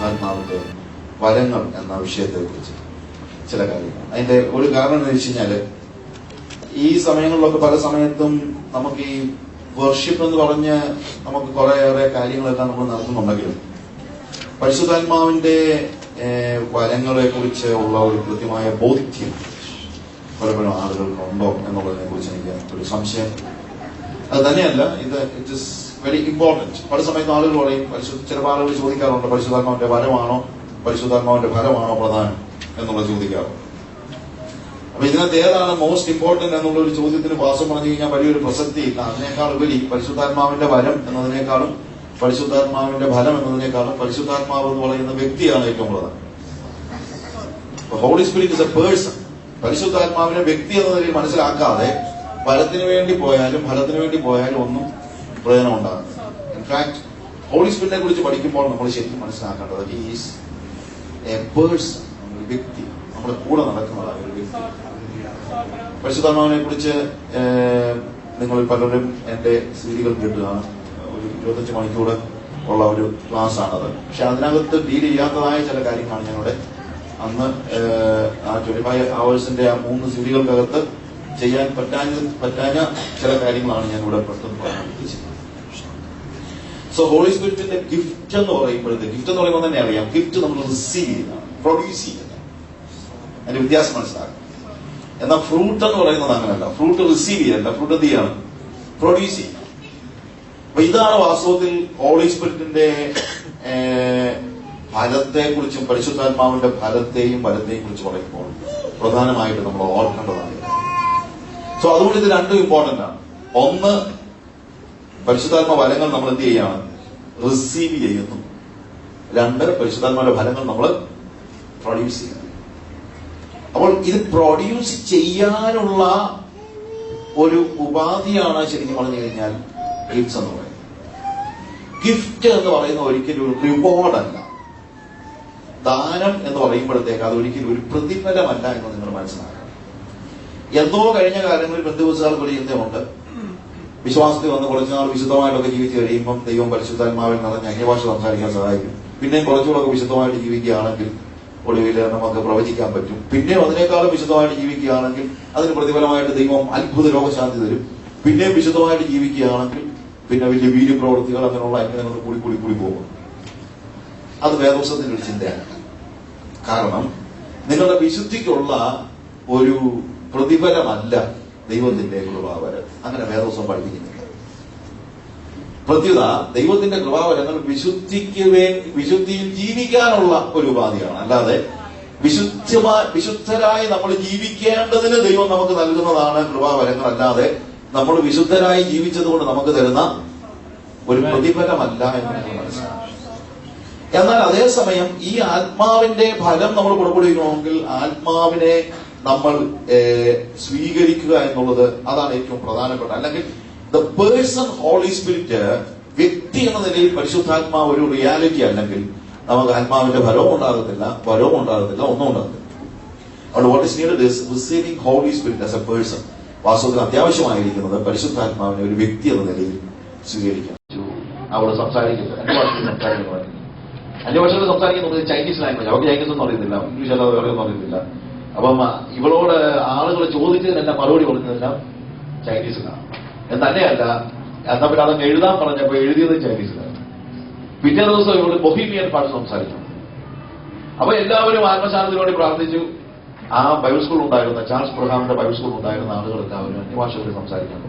പരിശുദ്ധാത്മാവിന്റെ വരങ്ങൾ എന്ന വിഷയത്തെ കുറിച്ച് ചില കാര്യങ്ങൾ. അതിന്റെ ഒരു കാരണം എന്ന് വെച്ച് കഴിഞ്ഞാൽ ഈ സമയങ്ങളിലൊക്കെ പല സമയത്തും നമുക്ക് ഈ വർഷിപ്പ് എന്ന് പറഞ്ഞ് നമുക്ക് കുറേയേറെ കാര്യങ്ങളെല്ലാം നമ്മൾ നടത്തുന്നുണ്ടെങ്കിലും പരിശുദ്ധാത്മാവിന്റെ വരങ്ങളെ കുറിച്ച് ഉള്ള ഒരു കൃത്യമായ ബോധ്യം പലപ്പോഴും ആളുകൾക്കുണ്ടോ എന്നുള്ളതിനെ കുറിച്ച് എനിക്ക് ഒരു സംശയം. അത് തന്നെയല്ല ഇത് ഇറ്റ് ഇസ് വെരി ഇമ്പോർട്ടന്റ് പല സമയത്ത് ആളുകൾ പറയും പരിശുദ്ധ ചില ആളുകൾ ചോദിക്കാറുണ്ട് പരിശുദ്ധാത്മാവിന്റെ വരമാണോ? പരിശുദ്ധാത്മാവിന്റെ ഫലമാണോ പ്രധാനം? എന്നുള്ളത് ചോദിക്കാറുണ്ട്. അപ്പൊ ഇതിനകത്ത് ഏതാണ് മോസ്റ്റ് ഇമ്പോർട്ടന്റ് എന്നുള്ള ഒരു ചോദ്യത്തിന് വാസം പറഞ്ഞു കഴിഞ്ഞാൽ വലിയൊരു പ്രസക്തി ഇല്ല അതിനേക്കാൾ ഉപരി പരിശുദ്ധാത്മാവിന്റെ വരം എന്നതിനേക്കാളും പരിശുദ്ധാത്മാവിന്റെ ഫലം എന്നതിനേക്കാളും പരിശുദ്ധാത്മാവ് എന്ന് പറയുന്ന വ്യക്തിയാണ് ഏറ്റവും പ്രധാനം. Holy spirit is a person പരിശുദ്ധാത്മാവിനെ വ്യക്തി എന്ന നിലയിൽ മനസ്സിലാക്കാതെ ഫലത്തിന് വേണ്ടി പോയാലും ഫലത്തിന് വേണ്ടി പോയാലും ഒന്നും പ്രയോജനം ഉണ്ടാകുന്നത്. ഇൻഫാക്ട് ഹോളി സ്പിരിറ്റിനെ കുറിച്ച് പഠിക്കുമ്പോൾ നമ്മൾ ശരിക്കും മനസ്സിലാക്കേണ്ടത് ഈസ് എ പേഴ്സൺ ഒരു വ്യക്തി. നമ്മുടെ കൂടെ നടക്കുന്നതായ ഒരു വ്യക്തി. പരിശുദ്ധാത്മാവിനെ കുറിച്ച് നിങ്ങൾ പലരും എന്റെ സീരികൾ കേട്ടതാണ്. ഒരു ഇരുപത്തഞ്ച് മണിക്കൂർ ഉള്ള ഒരു ക്ലാസ് ആണത് പക്ഷെ അതിനകത്ത് ഡീൽ ചെയ്യാത്തതായ ചില കാര്യങ്ങളാണ് ഞങ്ങളുടെ അന്ന് ആ ട്വന്റി ഫൈവ് അവേഴ്സിന്റെ ആ മൂന്ന് സീരികൾക്കകത്ത് ചെയ്യാൻ പറ്റാഞ്ഞ പറ്റാഞ്ഞ ചില കാര്യങ്ങളാണ് ഞാൻ ഇവിടെ പെട്ടെന്ന് പറയാൻ സോ ഹോളി സ്പിരിറ്റിന്റെ ഗിഫ്റ്റ് എന്ന് പറയുമ്പോഴത്തെ ഗിഫ്റ്റ് എന്ന് പറയുമ്പോൾ തന്നെ അറിയാം. ഗിഫ്റ്റ് നമ്മൾ റിസീവ് ചെയ്യുന്നതാണ്. പ്രൊഡ്യൂസ് ചെയ്യുന്നത് അതിന്റെ വ്യത്യാസം മനസ്സിലാക്കും. എന്നാൽ ഫ്രൂട്ട് എന്ന് പറയുന്നത് അങ്ങനെയല്ല. ഫ്രൂട്ട് റിസീവ് ചെയ്യല്ല. ഫ്രൂട്ട് എന്ത് ചെയ്യണം? പ്രൊഡ്യൂസ് ചെയ്യണം. അപ്പൊ ഇതാണ് വാസ്തവത്തിൽ ഹോളി സ്പിരിറ്റിന്റെ ഫലത്തെ കുറിച്ചും പരിശുദ്ധാത്മാവിന്റെ ഫലത്തെയും ഫലത്തെയും കുറിച്ച് പറയുമ്പോൾ പ്രധാനമായിട്ട് നമ്മൾ ഓർക്കേണ്ടതാണ്. സോ അതുകൊണ്ട് ഇത് രണ്ടും ഇമ്പോർട്ടന്റ് ആണ്. ഒന്ന് പരിശുദ്ധാത്മ ഫലങ്ങൾ നമ്മൾ എന്ത് ചെയ്യാണ്? റിസീവ് ചെയ്യുന്നു. രണ്ട് പരിശുദ്ധാത്മാവിന്റെ ഫലങ്ങൾ നമ്മൾ പ്രൊഡ്യൂസ് ചെയ്യുന്നു. അപ്പോൾ ഇത് പ്രൊഡ്യൂസ് ചെയ്യാനുള്ള ഒരു ഉപാധിയാണ് ശരിക്കും പറഞ്ഞു കഴിഞ്ഞാൽ ഗിഫ്റ്റ്സ് എന്ന് പറയുന്നത്. ഗിഫ്റ്റ് എന്ന് പറയുന്ന ഒരിക്കലും ഒരു റിവാർഡ് അല്ല ദാനം എന്ന് പറയുമ്പോഴത്തേക്ക് അത് ഒരിക്കലും ഒരു പ്രതിഫലമല്ല എന്ന് നിങ്ങൾ മനസ്സിലാക്കണം. എന്തോ കഴിഞ്ഞ കാലങ്ങളിൽ ബന്ധുവസുകാർക്ക് ഒരു ചിന്തയുണ്ട് വിശ്വാസത്തിൽ വന്ന് കുറച്ചു നാൾ വിശുദ്ധമായിട്ടൊക്കെ ജീവിച്ച് കഴിയുമ്പം ദൈവം പരിശുദ്ധാത്മാവിൽ നിറഞ്ഞ അന്യഭാഷ സംസാരിക്കാൻ സഹായിക്കും. പിന്നെയും കുറച്ചുകൂടെ വിശുദ്ധമായിട്ട് ജീവിക്കുകയാണെങ്കിൽ ഒടുവിൽ നമുക്ക് പ്രവചിക്കാൻ പറ്റും. പിന്നെയും അതിനേക്കാളും വിശുദ്ധമായിട്ട് ജീവിക്കുകയാണെങ്കിൽ അതിന് പ്രതിഫലമായിട്ട് ദൈവം അത്ഭുത രോഗശാന്തി തരും. പിന്നെയും വിശുദ്ധമായിട്ട് ജീവിക്കുകയാണെങ്കിൽ പിന്നെ വലിയ വീര്യ പ്രവൃത്തികൾ അങ്ങനെയുള്ള അങ്ങനെ കൂടി കൂടി കൂടി പോകും. അത് വേദോസത്തിന്റെ ഒരു ചിന്തയാണ്. കാരണം നിങ്ങളുടെ വിശുദ്ധിക്കുള്ള ഒരു പ്രതിഫലമല്ല ദൈവത്തിന്റെ കൃപാവരം. അങ്ങനെ വേദോസം പഠിപ്പിക്കുന്നുണ്ട് പ്രത്യുത ദൈവത്തിന്റെ കൃപാവരങ്ങൾ വിശുദ്ധിക്ക് വേണ്ടി വിശുദ്ധിയിൽ ജീവിക്കാനുള്ള ഒരു ഉപാധിയാണ്. അല്ലാതെ വിശുദ്ധമായി വിശുദ്ധരായി നമ്മൾ ജീവിക്കേണ്ടതിന് ദൈവം നമുക്ക് നൽകുന്നതാണ് കൃപാവരങ്ങൾ അല്ലാതെ നമ്മൾ വിശുദ്ധരായി ജീവിച്ചതുകൊണ്ട് നമുക്ക് തരുന്ന ഒരു പ്രതിഫലമല്ല എന്ന് മനസ്സിലാക്കണം. എന്നാൽ അതേസമയം ഈ ആത്മാവിന്റെ ഫലം നമ്മൾ പുറപ്പെടുവിക്കണമെങ്കിൽ ആത്മാവിനെ നമ്മൾ സ്വീകരിക്കുക എന്നുള്ളത് അതാണ് ഏറ്റവും പ്രധാനപ്പെട്ട. അല്ലെങ്കിൽ ദ പേഴ്സൺ ഹോളി സ്പിരിറ്റ് വ്യക്തി എന്ന നിലയിൽ പരിശുദ്ധാത്മാവ് ഒരു റിയാലിറ്റി അല്ലെങ്കിൽ നമുക്ക് ആത്മാവിന്റെ ഫലവും ഉണ്ടാകത്തില്ല ഫലവും ഉണ്ടാകത്തില്ല ഒന്നും ഉണ്ടാകത്തില്ല. അതുകൊണ്ട് what is need is receiving holy spirit as a person വാസ്തവത്തിൽ അത്യാവശ്യമായിരിക്കുന്നത് പരിശുദ്ധാത്മാവിനെ ഒരു വ്യക്തി എന്ന നിലയിൽ സ്വീകരിക്കണം അവിടെ സംസാരിക്കുന്നത് അഞ്ചു ഭാഷയിൽ സംസാരിക്കുന്നത് ചൈനീസ് ലാംഗ്വേജ് അവർക്ക് ചൈനീസ് ഒന്നും അറിയത്തില്ല. ഇംഗ്ലീഷ് അല്ലാതെ വേറെ അറിയത്തില്ല. അപ്പം ഇവളോട് ആളുകൾ ചോദിച്ചതിനെല്ലാം മറുപടി കൊടുക്കുന്നതെല്ലാം ചൈനീസിനാണ് തന്നെയല്ല എന്നാ പിന്നെ അതങ്ങ് എഴുതാൻ പറഞ്ഞപ്പോ എഴുതിയത് ചൈനീസിലാണ് പിറ്റേ ദിവസം ഇവൾ ബൊഹീമിയൻ പാട്ട് സംസാരിച്ചു. അപ്പൊ എല്ലാവരും ആത്മശാനത്തിന് പ്രാർത്ഥിച്ചു. ആ ബൈബിൾ സ്കൂൾ ഉണ്ടായിരുന്ന ചാൾസ് പ്രഹാമിന്റെ ബൈബിൾ സ്കൂൾ ഉണ്ടായിരുന്ന ആളുകൾ എല്ലാവരും അന്യഭാഷകളിൽ സംസാരിക്കാൻ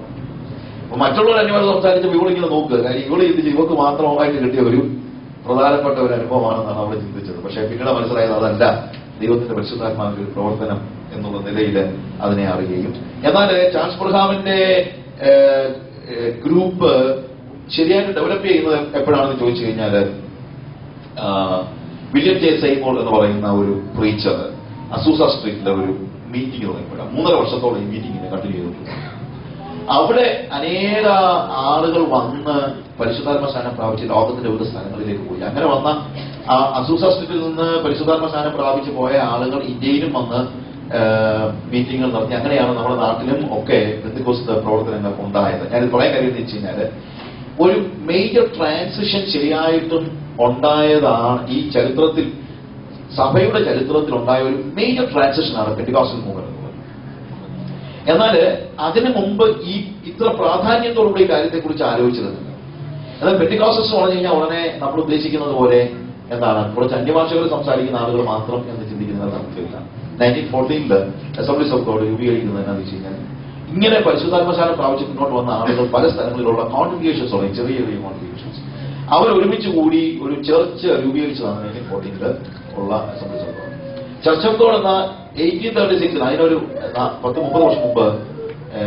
അപ്പൊ മറ്റുള്ളവർ അന്യഭാഷ സംസാരിച്ചപ്പോൾ ഇവളിങ്ങനെ നോക്കുക കാര്യം ഇവൾ ഇത് ഇവക്ക് മാത്രമായിട്ട് കിട്ടിയ ഒരു പ്രധാനപ്പെട്ട ഒരു അനുഭവമാണെന്നാണ് അവൾ ചിന്തിച്ചത്. പക്ഷെ പിന്നീട് മനസ്സിലായത് അതല്ല. ദൈവത്തിന്റെ പരിശുദ്ധാത്മാവിന്റെ ഒരു പ്രവർത്തനം എന്നുള്ള നിലയിൽ അതിനെ അറിയുകയും. എന്നാൽ ചാൾസ് പ്രഹാമിന്റെ ഗ്രൂപ്പ് ശരിയായിട്ട് ഡെവലപ്പ് ചെയ്യുന്നത് എപ്പോഴാണെന്ന് ചോദിച്ചു കഴിഞ്ഞാൽ വില്യം ജെ. സൈമോൾ എന്ന് പറയുന്ന ഒരു പ്രീച്ചർ അസൂസ സ്ട്രീറ്റിലെ ഒരു മീറ്റിംഗ് തുടങ്ങിയപ്പോഴാണ് മൂന്നര വർഷത്തോളം ഈ മീറ്റിംഗിനെ കണ്ടിന്യൂ ചെയ്തിട്ടുണ്ട് അവിടെ അനേക ആളുകൾ വന്ന് പരിശുദ്ധാത്മ സ്ഥാനം പ്രാപിച്ച് ലോകത്തിന്റെ വിവിധ സ്ഥലങ്ങളിലേക്ക് പോയി. അങ്ങനെ വന്ന ആ അസൂസ നിന്ന് പരിശുദ്ധാത്മ സ്ഥാനം പ്രാപിച്ച് പോയ ആളുകൾ ഇന്ത്യയിലും വന്ന് മീറ്റിംഗുകൾ നടത്തി. അങ്ങനെയാണ് നമ്മുടെ നാട്ടിലും ഒക്കെ ബന്ധുക്കോസ്ത പ്രവർത്തനങ്ങൾ ഉണ്ടായത്. ഞാൻ പറയാൻ കാര്യം എന്ന് വെച്ച് കഴിഞ്ഞാൽ ഒരു മേജർ ട്രാൻസിഷൻ ശരിയായിട്ടും ഉണ്ടായതാണ് ഈ ചരിത്രത്തിൽ സഭയുടെ ചരിത്രത്തിൽ ഉണ്ടായ ഒരു മേജർ ട്രാൻസിഷനാണ് മൂവ്മെന്റ് എന്നുള്ളത് എന്നാൽ അതിനു മുമ്പ് ഈ ഇത്ര പ്രാധാന്യത്തോടുകൂടി കാര്യത്തെക്കുറിച്ച് ആലോചിച്ചിരുന്നില്ല എന്നാൽ പെട്ടിക്ലാസസ് പറഞ്ഞു കഴിഞ്ഞാൽ ഉടനെ നമ്മൾ ഉദ്ദേശിക്കുന്നത് പോലെ എന്താണ്? കുറച്ച് അന്യഭാഷകൾ സംസാരിക്കുന്ന ആളുകൾ മാത്രം എന്ന് ചിന്തിക്കുന്നത് നമുക്കില്ല. നയന്റീൻ ഫോർട്ടീനിൽ അസംബ്ലീസ് ഓഫ് ഗോഡ് രൂപീകരിക്കുന്നത് എന്താണെന്ന് വെച്ച് കഴിഞ്ഞാൽ ഇങ്ങനെ പരിശുദ്ധാത്മശാലം പ്രാപിച്ച് മുന്നോട്ട് വന്ന ആളുകൾ പല സ്ഥലങ്ങളിലുള്ള കോൺട്രിബ്യൂഷൻസ് ഉള്ള ചെറിയ ചെറിയ കോൺട്രിബ്യൂഷൻസ് അവർ ഒരുമിച്ച് കൂടി ഒരു ചർച്ച് രൂപീകരിച്ചതാണ് നയന്റീൻ ഫോർട്ടീനിൽ ഉള്ള Assemblies of God church of God എന്ന എയ്റ്റീൻ തേർട്ടി സിക്സിൽ അതിനൊരു പത്ത് മുപ്പത് വർഷം മുമ്പ്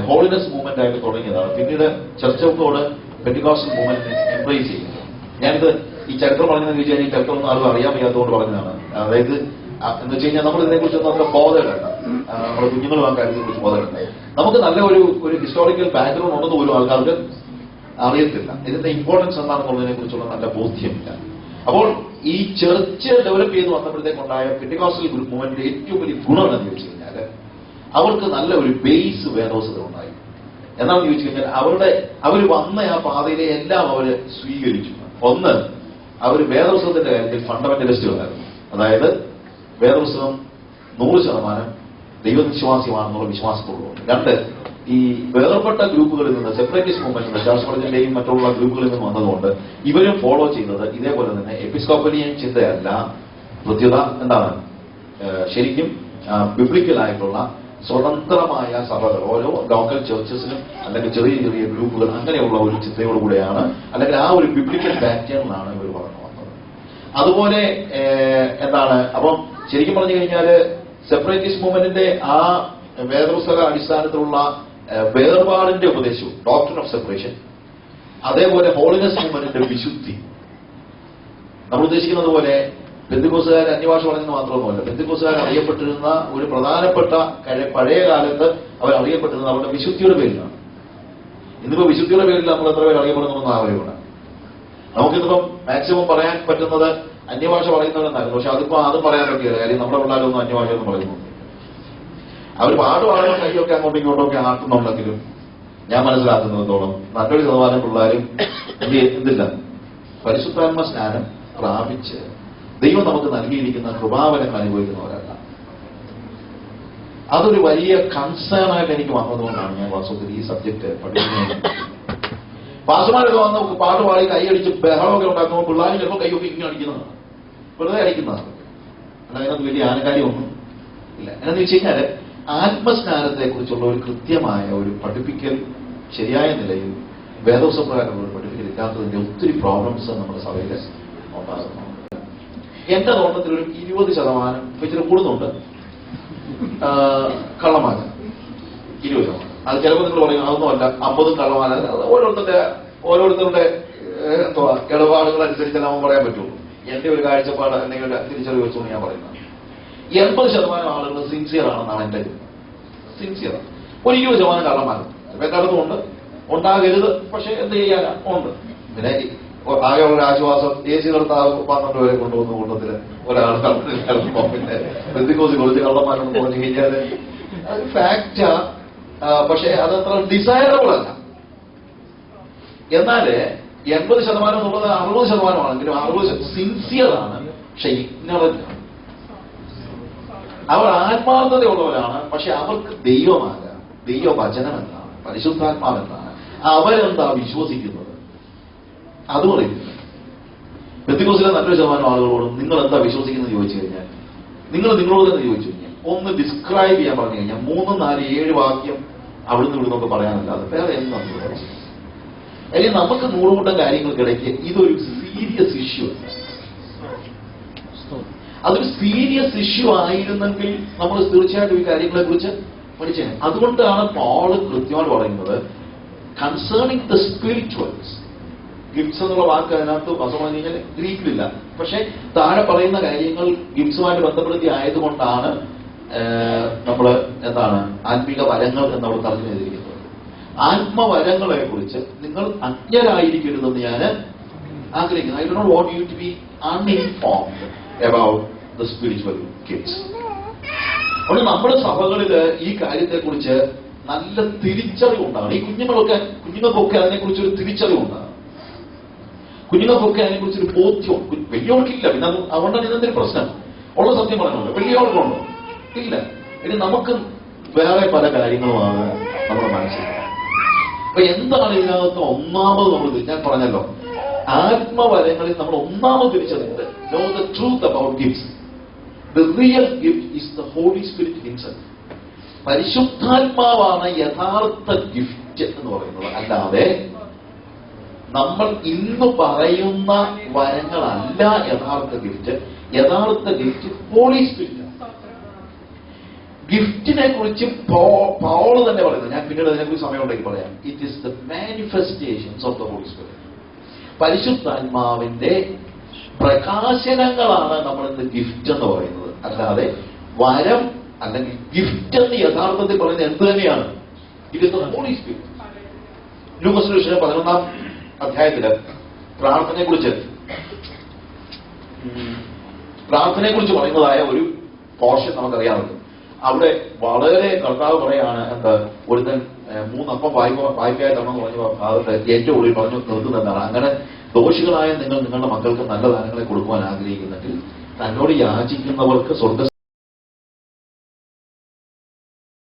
ഹോളിനെസ് മൂവ്മെന്റ് ആയിട്ട് തുടങ്ങിയതാണ്. പിന്നീട് ചർച്ച് ഓഫ് മൂവ്മെന്റ് എംപ്രൈസ് ചെയ്യുന്നത് ഞാനിത് ഈ ചരിത്രം പറഞ്ഞതെന്ന് ചോദിച്ചു കഴിഞ്ഞാൽ ഈ ചരിത്രം ഒന്നും ആരും അറിയാൻ വയ്യാത്തതുകൊണ്ട് പറഞ്ഞതാണ്. അതായത് എന്ന് വെച്ച് കഴിഞ്ഞാൽ നമ്മൾ ഇതിനെക്കുറിച്ചൊന്നും അത്ര ബോധമില്ല നമ്മുടെ കുഞ്ഞുങ്ങളും ആ കാര്യത്തെക്കുറിച്ച് ബോധമില്ല നമുക്ക് നല്ല ഒരു ഒരു ഹിസ്റ്റോറിക്കൽ ബാക്ക്ഗ്രൗണ്ട് ഉണ്ടെന്ന് പോലും ആൾക്കാർക്ക് അറിയത്തില്ല. ഇതിന്റെ ഇമ്പോർട്ടൻസ് എന്താണെന്നുള്ളതിനെ കുറിച്ചുള്ള നല്ല ബോധ്യമില്ല. അപ്പോൾ ഈ ചർച്ച് ഡെവലപ്പ് ചെയ്ത് വന്നപ്പോഴത്തേക്കുണ്ടായ പെട്ടിക്കോസ്റ്റൽ ഗ്രൂപ്പ് മൂവ്മെന്റിന്റെ ഏറ്റവും വലിയ ഗുണം എന്ന് ചോദിച്ചു കഴിഞ്ഞാൽ അവർക്ക് നല്ല ഒരു ബേസ് വേദോസത ഉണ്ടായി. എന്നാന്ന് ചോദിച്ചു കഴിഞ്ഞാൽ അവരുടെ അവർ വന്ന ആ പാതയിലെ എല്ലാം അവർ സ്വീകരിച്ചു. ഒന്ന് അവർ വേദോത്സവത്തിന്റെ കാര്യത്തിൽ ഫണ്ടമെന്റലിസ്റ്റ് ഫണ്ടമെന്റലിസ്റ്റുകളായിരുന്നു അതായത് വേദോത്സവം നൂറ് ശതമാനം ദൈവവിശ്വാസ്യമാണെന്നുള്ള വിശ്വാസത്തോടുകൊണ്ട് രണ്ട് ഈ വേർപെട്ട ഗ്രൂപ്പുകളിൽ നിന്ന് സെപ്പറേറ്റിസ്റ്റ് മൂവ്മെന്റ് ശാസ്ത്രജ്ഞന്റെയും മറ്റുള്ള ഗ്രൂപ്പുകളിൽ നിന്ന് വന്നതുകൊണ്ട് ഇവരും ഫോളോ ചെയ്യുന്നത് ഇതേപോലെ തന്നെ എപ്പിസ്കോപ്പലിയൻ ചിന്തയല്ല. കൃത്യത എന്താണ്? ശരിക്കും ബിബ്ലിക്കലായിട്ടുള്ള സ്വതന്ത്രമായ സഭകൾ ഓരോ ലോക്കൽ ചർച്ചസിനും അല്ലെങ്കിൽ ചെറിയ ചെറിയ ഗ്രൂപ്പുകൾ അങ്ങനെയുള്ള ഒരു ചിന്തയോടുകൂടെയാണ് അല്ലെങ്കിൽ ആ ഒരു ബിബ്ലിക്കൽ പാറ്റേണിലാണ് ഇവർ പറഞ്ഞു വന്നത്. അതുപോലെ എന്താണ്? അപ്പം ശരിക്കും പറഞ്ഞു കഴിഞ്ഞാൽ സെപ്പറേറ്റിസ്റ്റ് മൂവ്മെന്റിന്റെ ആ വേദപുസ്തക അടിസ്ഥാനത്തിലുള്ള വേർപാടിന്റെ ഉപദേശവും ഡോക്ടർ ഓഫ് സെപ്പറേഷൻ അതേപോലെ ഹോളിനസ് മൂവ്മെന്റിന്റെ വിശുദ്ധി. നമ്മൾ ഉദ്ദേശിക്കുന്നത് പോലെ ബന്ധുക്കോസുകാർ അന്യഭാഷ പറയുന്നത് മാത്രമൊന്നുമല്ല. ബന്ധുക്കോസുകാർ അറിയപ്പെട്ടിരുന്ന ഒരു പ്രധാനപ്പെട്ട പഴയ കാലത്ത് അവർ അറിയപ്പെട്ടിരുന്നത് അവരുടെ വിശുദ്ധിയുടെ പേരിലാണ്. ഇന്നിപ്പോ വിശുദ്ധിയുടെ പേരിൽ നമ്മൾ എത്ര പേര് അറിയപ്പെടുന്നു ആഗ്രഹമാണ് നമുക്കിന്നിപ്പം മാക്സിമം പറയാൻ പറ്റുന്നത് അന്യഭാഷ പറയുന്നവരെന്നായിരുന്നു. പക്ഷെ അതിപ്പോ അത് പറയാൻ പറ്റില്ല. കാര്യം നമ്മുടെ പിള്ളേരൊന്നും അന്യഭാഷ എന്ന് പറയുന്നു അവർ പാടുവാണ് കൈയൊക്കെ അങ്ങോട്ടും ഇങ്ങോട്ടും ഒക്കെ ആക്കുന്നുണ്ടെങ്കിലും ഞാൻ മനസ്സിലാക്കുന്നിടത്തോളം നല്ലൊരു ശതമാനം പിള്ളേരും എനിക്ക് എന്തില്ല. പരിശുദ്ധാത്മ സ്നാനം പ്രാപിച്ച് ദൈവം നമുക്ക് നൽകിയിരിക്കുന്ന കൃപാവനം അനുഭവിക്കുന്നവരല്ല. അതൊരു വലിയ കൺസേൺ ആയിട്ട് എനിക്ക് വന്നതുകൊണ്ടാണ് ഞാൻ വാസ്തവത്തിൽ ഈ സബ്ജക്ട് പഠിക്കുന്നത്. പാസുമാരൊക്കെ വന്ന് പാട്ട് പാടി കൈയടിച്ച് ബഹളമൊക്കെ ഉണ്ടാക്കുമ്പോൾ പിള്ളേരും ചിലപ്പോൾ കൈയൊക്കെ ഇങ്ങനെ അടിക്കുന്നതാണ്. വെറുതെ അടിക്കുന്നതാണ്. അല്ല അതിനകത്ത് വലിയ ആനകാര്യമൊന്നും ഇല്ല. എന്നു വെച്ച് കഴിഞ്ഞാൽ ആത്മസ്നാനത്തെ കുറിച്ചുള്ള ഒരു കൃത്യമായ ഒരു പഠിപ്പിക്കൽ ശരിയായ നിലയിൽ വേദോസപ്രകാരമുള്ള പഠിപ്പിക്കൽ ഇല്ലാത്തതിന്റെ ഒത്തിരി പ്രോബ്ലംസ് നമ്മുടെ സഭയിൽ ഉണ്ടാകുന്നുണ്ട് എന്റെ നോട്ടത്തിൽ ഒരു ഇരുപത് ശതമാനം ഇപ്പൊ ഇച്ചിരി കൂടുന്നുണ്ട് കള്ളമാന. ഇരുപത് ശതമാനം. അത് ചിലപ്പോൾ നിങ്ങൾ പറയും അതൊന്നുമല്ല അമ്പതും കള്ളമാന ഓരോരുത്തരുടെ ഓരോരുത്തരുടെ എന്തുവാ ഇടപാടുകൾ അനുസരിച്ച് നമുക്ക് പറയാൻ പറ്റുള്ളൂ. എന്റെ ഒരു കാഴ്ചപ്പാട് ഒരു തിരിച്ചറിവ് വെച്ചുകൊണ്ട് ഞാൻ പറയുന്നത് എൺപത് ശതമാനം ആളുകൾ സിൻസിയർ ആണെന്നാണ് എന്റെ സിൻസിയർ ഒരു ഇരുപത് ശതമാനം കള്ളന്മാരും എല്ലായിടത്തും ഉണ്ട്. ഉണ്ടാകരുത്. പക്ഷെ എന്ത് ചെയ്യാനാ? ഉണ്ട്. പിന്നെ ആകെയുള്ള ആശ്വാസം എ സി കർത്താവ് പന്ത്രണ്ട് പേരെ കൊണ്ടുവന്ന കൂട്ടത്തിൽ ഒരാൾ പിന്നെ ബന്ധുക്കോസി കുറച്ച് കള്ളന്മാരുണ്ടെന്ന് പറഞ്ഞു കഴിഞ്ഞാൽ അത് ഫാക്റ്റാ പക്ഷെ അതത്ര ഡിസൈറബിൾ അല്ല. എന്നാൽ എൺപത് ശതമാനം എന്നുള്ളത് അറുപത് ശതമാനമാണെങ്കിലും അറുപത് സിൻസിയർ ആണ് പക്ഷെ ഇഗ്നറന്റ് ആണ്. അവർ ആത്മാർത്ഥതയുള്ളവരാണ് പക്ഷെ അവർക്ക് ദൈവമല്ല ദൈവവചനം എന്നാണ് പരിശുദ്ധാത്മാവെന്നാണ് അവരെന്താ വിശ്വസിക്കുന്നത്? അത് പറയുന്നു വ്യക്തികോസിലെ നല്ലൊരു ശതമാനം ആളുകളോടും നിങ്ങൾ എന്താ വിശ്വസിക്കുന്നത് ചോദിച്ചു കഴിഞ്ഞാൽ നിങ്ങൾ നിങ്ങളോട് തന്നെ ചോദിച്ചു കഴിഞ്ഞാൽ ഒന്ന് ഡിസ്ക്രൈബ് ചെയ്യാൻ പറഞ്ഞു കഴിഞ്ഞാൽ മൂന്ന് നാല് ഏഴ് വാക്യം അവിടുന്ന് ഇവിടുന്നൊക്കെ പറയാനല്ലാതെ വേറെ എന്താണ് അല്ലെങ്കിൽ നമുക്ക് നൂറുകൂട്ടം കാര്യങ്ങൾക്കിടയ്ക്ക് ഇതൊരു സീരിയസ് ഇഷ്യൂ അതൊരു സീരിയസ് ഇഷ്യൂ ആയിരുന്നെങ്കിൽ നമ്മൾ തീർച്ചയായിട്ടും ഈ കാര്യങ്ങളെ കുറിച്ച് പഠിച്ചേ അതുകൊണ്ടാണ് പോൾ കൃത്യമായി പറയുന്നത് കൺസേണിങ് ദ സ്പിരിച്വൽസ് ഗിഫ്റ്റ്സ് എന്നുള്ള വാക്ക് അതിനകത്ത് വസം പറഞ്ഞു കഴിഞ്ഞാൽ ഗ്രീക്കിലില്ല. പക്ഷെ താഴെ പറയുന്ന കാര്യങ്ങൾ ഗിഫ്റ്റ്സുമായിട്ട് ബന്ധപ്പെടുത്തി ആയതുകൊണ്ടാണ് നമ്മൾ എന്താണ് ആത്മീക വരങ്ങൾ നമ്മൾ പറഞ്ഞു ചെയ്തിരിക്കുന്നത്. ആത്മവരങ്ങളെ കുറിച്ച് നിങ്ങൾ അജ്ഞരായിരിക്കരുതെന്ന് ഞാൻ ആഗ്രഹിക്കുന്നു. I do not want you to be uninformed about the spiritual gifts അവിടെ നമ്മുടെ സഭകളിൽ ഈ കാര്യത്തെ കുറിച്ച് നല്ല തിരിച്ചറിവുണ്ടാകണം. ഈ കുഞ്ഞുങ്ങളൊക്കെ കുഞ്ഞുങ്ങൾക്കൊക്കെ അതിനെക്കുറിച്ച് ഒരു തിരിച്ചറിവുണ്ടാകണം. കുഞ്ഞുങ്ങൾക്കൊക്കെ അതിനെക്കുറിച്ച് ഒരു ബോധ്യം. വലിയവർക്കില്ല പിന്നെ അത് അതുകൊണ്ടാണ് ഇതെന്തൊരു പ്രശ്നം? ഉള്ള സത്യം പറയുന്നുണ്ട്. വലിയവർക്കുണ്ടോ ഇല്ല. ഇനി നമുക്ക് വേറെ പല കാര്യങ്ങളുമാണ് നമ്മുടെ മനസ്സിൽ. അപ്പൊ എന്താണ് ഇതിനകത്ത് ഒന്നാമത് നമ്മൾ ഞാൻ പറഞ്ഞല്ലോ. ആത്മവരങ്ങളിൽ നമ്മൾ ഒന്നാമത് തിരിച്ചറിയുന്നത് no truth about gifts the real gift is the holy spirit himself പരിശുദ്ധാത്മാവാണ് യഥാർത്ഥ ഗിഫ്റ്റ് എന്ന് പറയുന്നത്. അല്ലാതെ നമ്മൾ ഇന്ന് പറയുന്ന വരങ്ങളല്ല യഥാർത്ഥ ഗിഫ്റ്റ് യഥാർത്ഥ ഗിഫ്റ്റ് ഹോളി സ്പിരിറ്റ് ഗിഫ്റ്റിനെ കുറിച്ച് പൗൾ തന്നെ പറയുന്നത് ഞാൻ പിന്നീട് അതിനെകൂടി സമയം ഉണ്ടെങ്കിൽ പറയാം. It is the manifestations of the holy spirit പരിശുദ്ധാത്മാവിന്റെ പ്രകാശനങ്ങളാണ് നമ്മൾ ഇന്ന് ഗിഫ്റ്റ് എന്ന് പറയുന്നത്. അല്ലാതെ വരം അല്ലെങ്കിൽ ഗിഫ്റ്റ് എന്ന് യഥാർത്ഥത്തിൽ പറയുന്നത് എന്ത് തന്നെയാണ്? It is the holy spirit Lucas പതിനൊന്നാം അധ്യായത്തിൽ പ്രാർത്ഥനയെ കുറിച്ച് പ്രാർത്ഥനയെ കുറിച്ച് പറയുന്നതായ ഒരു പോർഷൻ നമുക്കറിയാറുണ്ട്. അവിടെ വളരെ കർത്താവ് പറയാണ് എന്താ ഒരുത്തൻ മൂന്നപ്പം വായ്പ വായ്പയായിട്ടാണെന്ന് പറഞ്ഞ ഭാഗത്ത് ഏറ്റവും ഉള്ളിൽ പറഞ്ഞു നിർത്തുന്നതാണ് അങ്ങനെ ദോഷികളായ നിങ്ങൾ നിങ്ങളുടെ മക്കൾക്ക് നല്ല ദാനങ്ങളെ കൊടുക്കുവാൻ ആഗ്രഹിക്കുന്നെങ്കിൽ തന്നോട് യാചിക്കുന്നവർക്ക് സ്വർഗ